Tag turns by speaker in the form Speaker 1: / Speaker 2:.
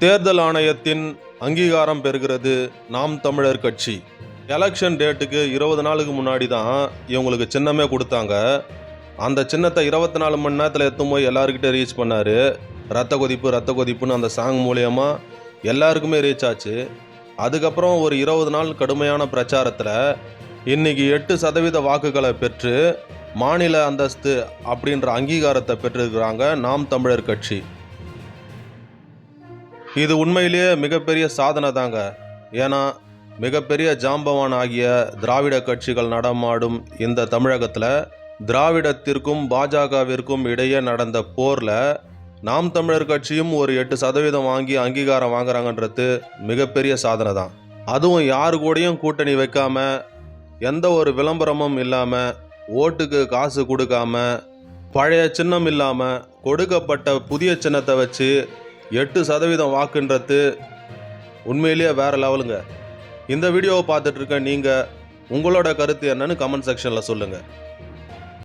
Speaker 1: தேர்தல் ஆணையத்தின் அங்கீகாரம் பெறுகிறது நாம் தமிழர் கட்சி. எலெக்ஷன் டேட்டுக்கு இருபது நாளுக்கு முன்னாடி தான் இவங்களுக்கு சின்னமே கொடுத்தாங்க. அந்த சின்னத்தை இருபத்தி நாலு மணி நேரத்தில் எடுத்துன்னு போய் எல்லாருக்கிட்டே ரீச் பண்ணார். ரத்த கொதிப்பு ரத்த கொதிப்புன்னு அந்த சாங் மூலயமா எல்லாருக்குமே ரீச் ஆச்சு. அதுக்கப்புறம் ஒரு இருபது நாள் கடுமையான பிரச்சாரத்தில் இன்னைக்கு எட்டு சதவீத வாக்குகளை பெற்று மாநில அந்தஸ்து அப்படின்ற அங்கீகாரத்தை பெற்றிருக்கிறாங்க நாம் தமிழர் கட்சி. இது உண்மையிலேயே மிகப்பெரிய சாதனை தாங்க. ஏன்னா மிகப்பெரிய ஜாம்பவான் ஆகிய திராவிட கட்சிகள் நடமாடும் இந்த தமிழகத்தில் திராவிடத்திற்கும் பாஜகவிற்கும் இடையே நடந்த போரில் நாம் தமிழர் கட்சியும் ஒரு எட்டு சதவீதம் வாங்கி அங்கீகாரம் வாங்குறாங்கன்றது மிகப்பெரிய சாதனை தான். அதுவும் யாரு கூடயும் கூட்டணி வைக்காம எந்த ஒரு விளம்பரமும் இல்லாமல் ஓட்டுக்கு காசு கொடுக்காம பழைய சின்னம் இல்லாமல் கொடுக்கப்பட்ட புதிய சின்னத்தை வச்சு எட்டு சதவீதம் வாக்குன்றது உண்மையிலேயே வேறு லெவலுங்க. இந்த வீடியோவை பார்த்துட்ருக்க நீங்கள் உங்களோட கருத்து என்னன்னு கமெண்ட் செக்ஷனில் சொல்லுங்கள்